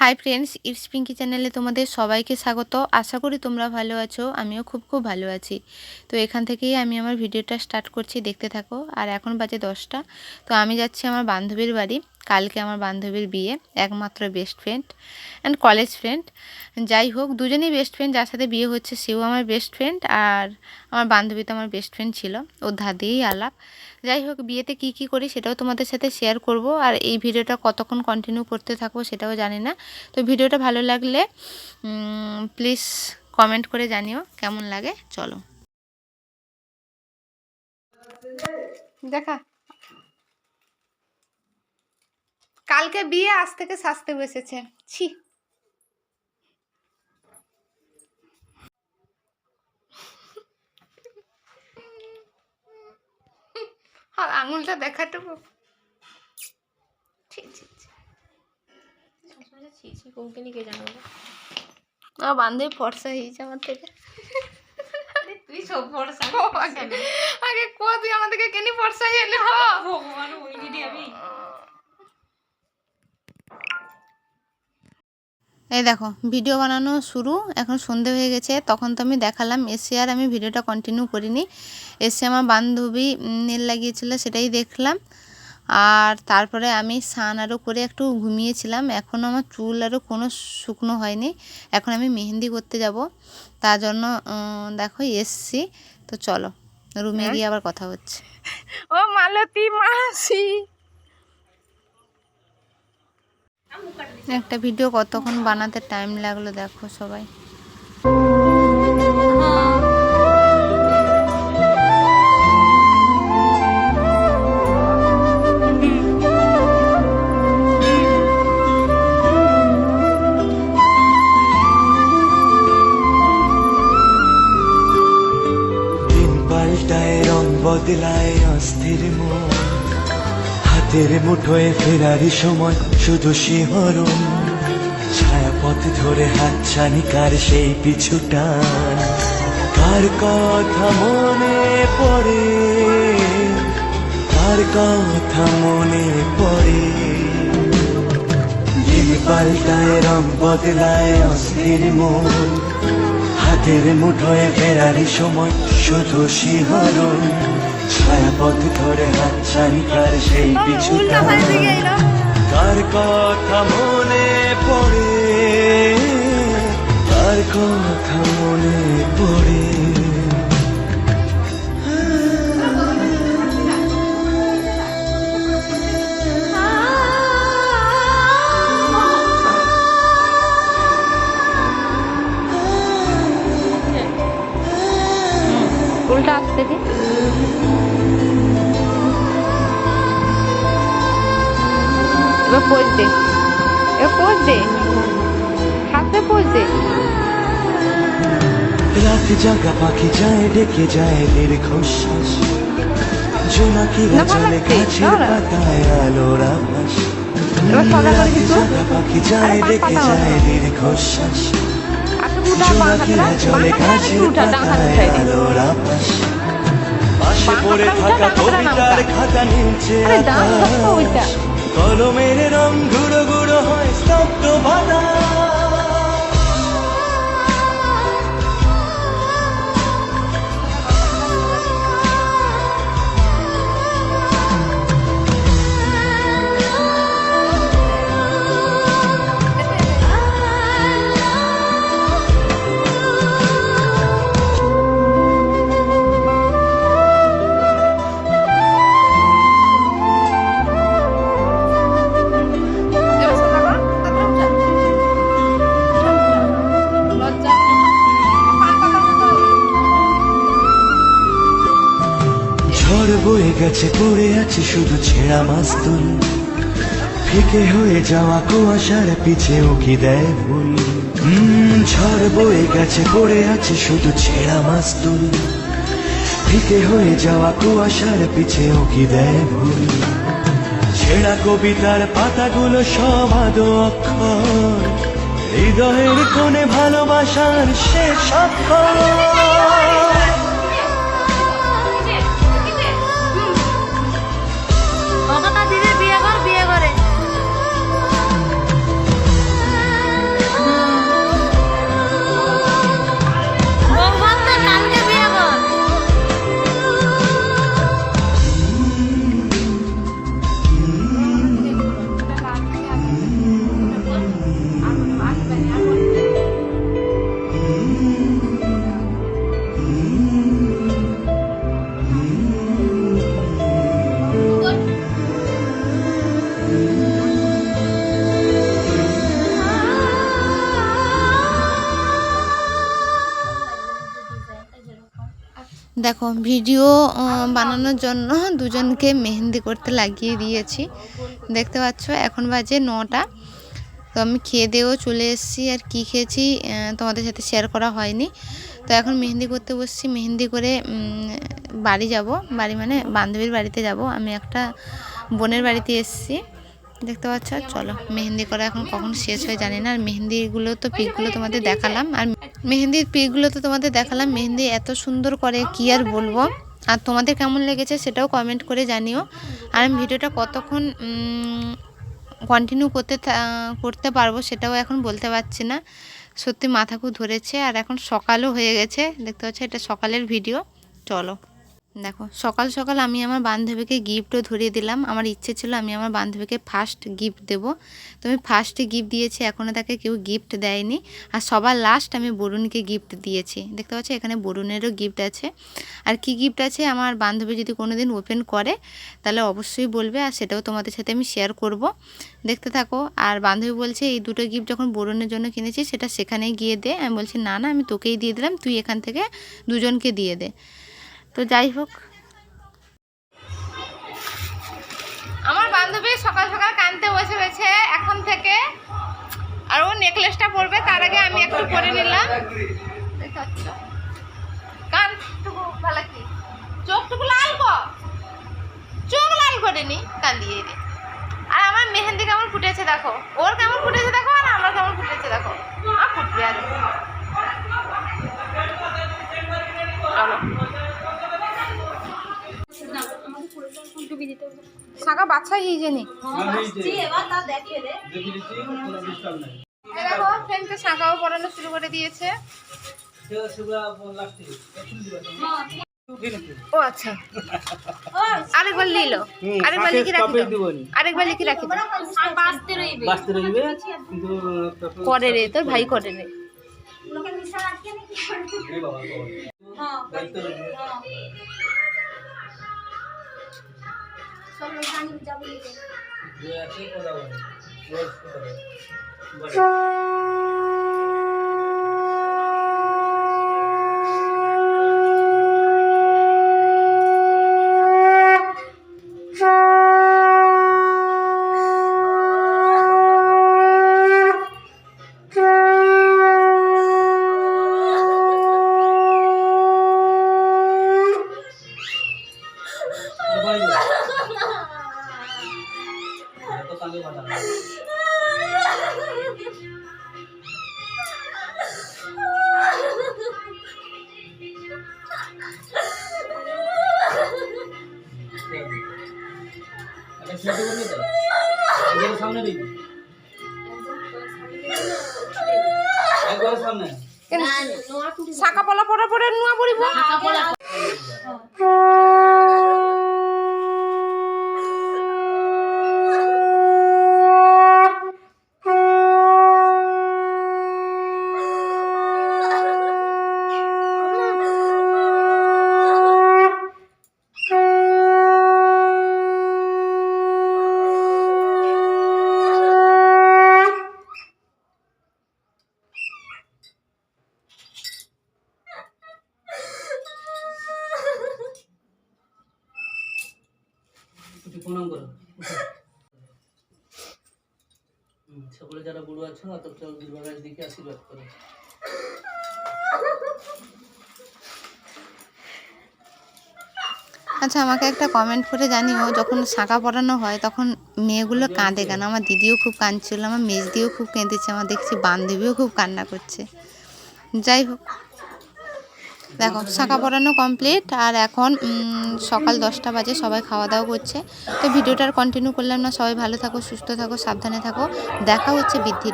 Hi friends it's Pinki চ্যানেলে তোমাদের সবাইকে স্বাগত। আশা করি তোমরা ভালো আছো, আমিও খুব খুব ভালো আছি। তো এখান থেকেই আমি আমার ভিডিওটা স্টার্ট করছি, দেখতে থাকো। আর এখন বাজে দশটা। তো আমি যাচ্ছি আমার বান্ধবীর বাড়ি। কালকে আমার বান্ধবীর বিয়ে, একমাত্র best friend and college friend যাই হোক, দুজনেই বেস্ট ফ্রেন্ড যার সাথে বিয়ে হচ্ছে সেও আমার বেস্ট ফ্রেন্ড আর আমার বান্ধবী তো আমার বেস্ট ফ্রেন্ড ছিল। ওর ধার দিয়েই আলাপ। যাই হোক, বিয়েতে কি কি করি সেটাও তোমাদের সাথে শেয়ার করব আর এই ভিডিওটা কতক্ষণ কন্টিনিউ করতে থাকব সেটাও জানি না। তো ভিডিওটা ভালো লাগলে প্লিজ কমেন্ট করে জানিও কেমন লাগে। চলো। দেখা। কালকে বিয়ে আজ থেকে সাজতে বসেছে ছি। আঙুলটা দেখাটুকু বান্ধবী ফর্সা হয়েছে আমার থেকে। তুই সব আগে আগে কো তুই আমাদেরকে কেনি ফর্সা এলি? ভগবান আমি। এই দেখো ভিডিও বানানো শুরু এখন সন্ধে হয়ে গেছে তখন তো আমি দেখালাম এসে আর আমি ভিডিওটা কন্টিনিউ করিনি। এসে আমার বান্ধবী নীল লাগিয়েছিল সেটাই দেখলাম। আর তারপরে আমি স্নান আরও করে একটু ঘুমিয়েছিলাম এখনও আমার চুল আরও কোনো শুকনো হয়নি এখন আমি মেহেন্দি করতে যাব। তার জন্য দেখো এসছি তো চলো রুমে গিয়ে আবার কথা হচ্ছে। ও মালতী মাসি! একটা ভিডিও কতক্ষণ বানাতে টাইম লাগল দেখো সবাই। হাতের মুঠোয় ফেরারি সময়, শুধু শিহরণ। ছায়াপথ ধরে হাত ছানিকার সেই পিছু টান কার কথা মনে পড়ে? কার কথা মনে পড়ে? দিন পাল্টায় রং বদলায় অস্থির মন। হাতের মুঠোয় ফেরারি সময়, শুধু শিহরণ। ছায়াপথ ধরে হাত তার সেই পিছু কার কথা মনে পড়ে? কার কথা মনে পড়ে? এবার পোজ দে। এবার পোজ দে। হাতে পোজ দে। রাত জাগা পাখি যায় ডেকে যায় দীর্ঘশ্বাস জোনাকিরা চলে গাছের। পাতায় আলোর আভাস কিছু? জাগা পাখি যায় ডেকে যায়। দীর্ঘশ্বাস জোনাকিরা চলে গাছের পাতায় আলোর আভাস পাশে পড়ে থাকা কবিতার খাতা নিচে কলমের রং গুঁড়ো গুঁড়ো হয় স্তব্ধ ঝড় বয়ে গেছে, পড়ে আছে শুধু ছেঁড়া মাস্তুল ফিকে হয়ে যাওয়া কুয়াশার পিছে উকি দেয় ভুল? ঝড় বয়ে গেছে, পড়ে আছে শুধু ছেঁড়া মাস্তুল ফিকে হয়ে যাওয়া কুয়াশার পিছে উকি দেয় ভুল? ছেঁড়া কবিতার পাতাগুলো সব আদো অক্ষর। হৃদয়ের কোণে ভালোবাসার শেষ অক্ষর। দেখো ভিডিও বানানোর জন্য দুজনকে মেহেন্দি করতে লাগিয়ে দিয়েছি। দেখতে পাচ্ছ এখন বাজে নটা। তো আমি খেয়ে দিয়েও চলে এসেছি আর কি খেয়েছি তোমাদের সাথে শেয়ার করা হয়নি। তো এখন মেহেন্দি করতে বসছি, মেহেন্দি করে বাড়ি যাব। বাড়ি মানে বান্ধবীর বাড়িতে যাব। আমি একটা বোনের বাড়িতে এসেছি, দেখতে পাচ্ছ? চলো, মেহেন্দি করা এখন কখন শেষ হয় জানি না। আর মেহেন্দিগুলো তো পিকগুলো তোমাদের দেখালাম। আর মেহেন্দির পিকগুলো তো তোমাদের দেখালাম। মেহেন্দি এত সুন্দর করে কি আর বলব? আর তোমাদের কেমন লেগেছে সেটাও কমেন্ট করে জানিও। আর আমি ভিডিওটা কতক্ষণ কন্টিনিউ করতে করতে পারব সেটাও এখন বলতে পারছি না। সত্যি মাথা খুব ধরেছে আর এখন সকালও হয়ে গেছে। দেখতে পাচ্ছি, এটা সকালের ভিডিও চলো। দেখো, সকাল সকাল আমি আমার বান্ধবীকে গিফটও ধরিয়ে দিলাম। আমার ইচ্ছে ছিল আমি আমার বান্ধবীকে ফার্স্ট গিফট দেবো। তো আমি ফার্স্টে গিফট দিয়েছি এখনও তাকে কেউ গিফট দেয়নি। আর সবার লাস্ট আমি বরুণকে গিফট দিয়েছি। দেখতে পাচ্ছি, এখানে বরুণেরও গিফট আছে। আর কি গিফট আছে, আমার বান্ধবী যদি কোনো দিন ওপেন করে, তাহলে অবশ্যই বলবে। আর সেটাও তোমাদের সাথে আমি শেয়ার করব। দেখতে থাকো। আর বান্ধবী বলছে, এই দুটো গিফট যখন বরুণের জন্য কিনেছি সেটা সেখানেই গিয়ে দে। আমি বলছি, না না, আমি তোকেই দিয়ে দিলাম। তুই এখান থেকে দুজনকে দিয়ে দে। তো যাই হোক। আমার বান্ধবী সকাল সকাল কানতে বসে রয়েছে এখন থেকে আর ও নেকলেসটা পরবে, তার আগে আমি একটু পরে নিলাম। কানটুকু ভালো কি? চোখটুকু লাল কর। চোখ লাল করে নি, কান দিয়ে আর আমার মেহেন্দি কেমন ফুটেছে দেখো। ওর কেমন ফুটেছে দেখো আর আমার কেমন ফুটেছে দেখো। আর ফুটবে আর চলো। শাখা বাচ্চা এই জানি দেখো ফ্রেন্ডকে শাখাও পড়ানো শুরু করে দিয়েছে। ও আচ্ছা। আরেকবার নিল আরেকবার লিখে রাখি তো। আরেকবার লিখে রাখি করে রে তোর ভাই করে রে। দায়িত্ব রইবে। বললি তো? সামনে দিবি। একবারে সামনে। শাখা পলা পড়া পড়ে নুয়া পড়িব একটু প্রণাম করো। সকলে যারা বুড়ো আছো দিকে আশীর্বাদ করো। আচ্ছা আমাকে একটা কমেন্ট করে জানিও যখন শাঁখা পড়ানো হয় তখন মেয়েগুলো কাঁদে কেন? আমার দিদিও খুব কাঁদছিল আমার মেজদিও খুব কেঁদেছে আমার দেখছি বান্ধবীও খুব কান্না করছে। যাই হোক দেখো, শাখা পড়ানো কমপ্লিট আর এখন সকাল দশটা বাজে সবাই খাওয়া দাওয়া করছে। তো ভিডিওটার কন্টিনিউ করলাম না। সবাই ভালো থাকো, সুস্থ থাকো, সাবধানে থাকো। দেখা হচ্ছে বৃদ্ধির